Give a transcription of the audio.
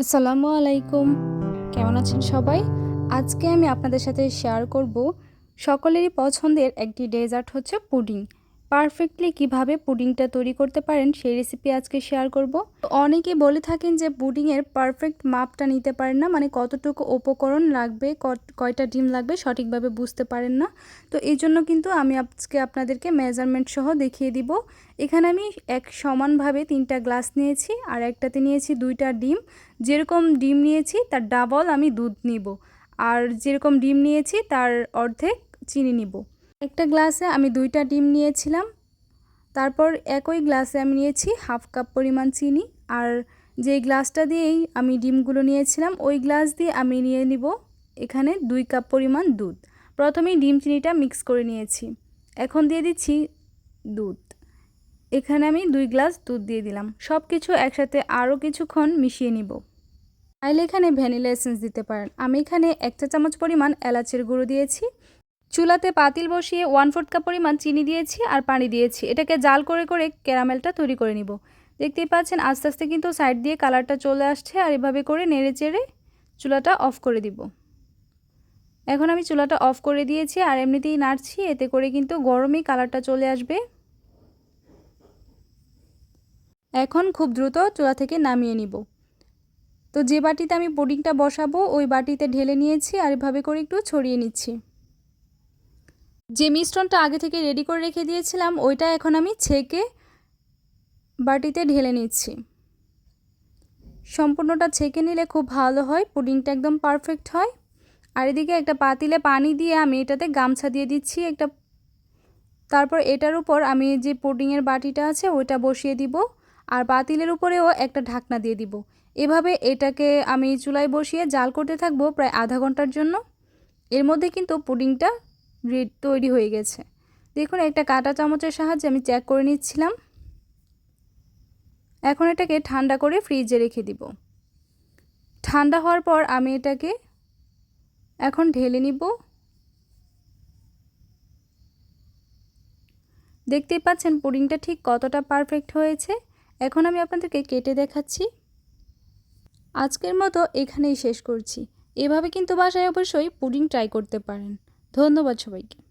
আসসালামু আলাইকুম। কেমন আছেন সবাই? আজকে আমি আপনাদের সাথে শেয়ার করব সকলেরই পছন্দের একটি ডেজার্ট হচ্ছে পুডিং পারফেক্টলি কীভাবে পুডিংটা তৈরি করতে পারেন সেই রেসিপি আজকে শেয়ার করব। অনেকে বলে থাকেন যে পুডিংয়ের পারফেক্ট মাপটা নিতে পারেন না মানে কতটুকু উপকরণ লাগবে কয়টা ডিম লাগবে সঠিকভাবে বুঝতে পারেন না। তো এই জন্য কিন্তু আমি আজকে আপনাদেরকে মেজারমেন্ট সহ দেখিয়ে দিব। এখানে আমি এক সমানভাবে তিনটা গ্লাস নিয়েছি আর একটাতে নিয়েছি দুইটা ডিম। যেরকম ডিম নিয়েছি তার ডাবল আমি দুধ নিব, আর যেরকম ডিম নিয়েছি তার অর্ধেক চিনি নিব। একটা গ্লাসে আমি দুইটা ডিম নিয়েছিলাম। তারপর একই গ্লাসে আমি নিয়েছি হাফ কাপ পরিমাণ চিনি। আর যে গ্লাসটা দিয়েই আমি ডিমগুলো নিয়েছিলাম, ওই গ্লাস দিয়ে আমি নিয়ে নিব এখানে দুই কাপ পরিমাণ দুধ। প্রথমেই ডিম চিনিটা মিক্স করে নিয়েছি। এখন দিয়ে দিচ্ছি দুধ। এখানে আমি দুই গ্লাস দুধ দিয়ে দিলাম। সব কিছু একসাথে আরও কিছুক্ষণ মিশিয়ে নিব। চাইলে এখানে ভ্যানিলা এসেন্স দিতে পারেন। আমি এখানে এক চা চামচ পরিমাণ এলাচের গুঁড়ো দিয়েছি। চুলাতে পাতিল বসিয়ে ওয়ান ফোর্থ কাপ পরিমাণ চিনি দিয়েছি আর পানি দিয়েছি। এটাকে জাল করে করে ক্যারামেলটা তৈরি করে নিব। দেখতেই পাচ্ছেন, আস্তে আস্তে কিন্তু সাইড দিয়ে কালারটা চলে আসছে আর এভাবে করে নেড়ে চেড়ে চুলাটা অফ করে দিব। এখন আমি চুলাটা অফ করে দিয়েছি আর এমনিতেই নাড়ছি, এতে করে কিন্তু গরমই কালারটা চলে আসবে। এখন খুব দ্রুত চুলা থেকে নামিয়ে নিব। তো যে বাটিতে আমি পুডিংটা বসাবো, ওই বাটিতে ঢেলে নিয়েছি আর এভাবে করে একটু ছড়িয়ে নিচ্ছি। যে মিশ্রণটা আগে থেকে রেডি করে রেখে দিয়েছিলাম, ওইটা এখন আমি ছেঁকে বাটিতে ঢেলে নিচ্ছি। সম্পূর্ণটা ছেঁকে নিলে খুব ভালো হয়, পুডিংটা একদম পারফেক্ট হয়। আর এদিকে একটা পাতিলে পানি দিয়ে আমি এটাতে গামছা দিয়ে দিচ্ছি একটা, তারপর এটার উপর আমি যে পুডিংয়ের বাটিটা আছে ওইটা বসিয়ে দিব। আর পাতিলের উপরেও একটা ঢাকনা দিয়ে দিব। এভাবে এটাকে আমি চুলায় বসিয়ে জাল করতে থাকব প্রায় আধা ঘণ্টার জন্য। এর মধ্যে কিন্তু পুডিংটা রেড তৈরি হয়ে গেছে। দেখুন, একটা কাটা চামচের সাহায্যে আমি চেক করে নিচ্ছিলাম। এখন এটাকে ঠান্ডা করে ফ্রিজে রেখে দিব। ঠান্ডা হওয়ার পর আমি এটাকে এখন ঢেলে নিব। দেখতেই পাচ্ছেন, পুডিংটা ঠিক কতটা পারফেক্ট হয়েছে। এখন আমি আপনাদেরকে কেটে দেখাচ্ছি। আজকের মতো এখানেই শেষ করছি। এভাবে কিন্তু বাসায় অবশ্যই পুডিং ট্রাই করতে পারেন। ধন্যবাদ সবাইকে।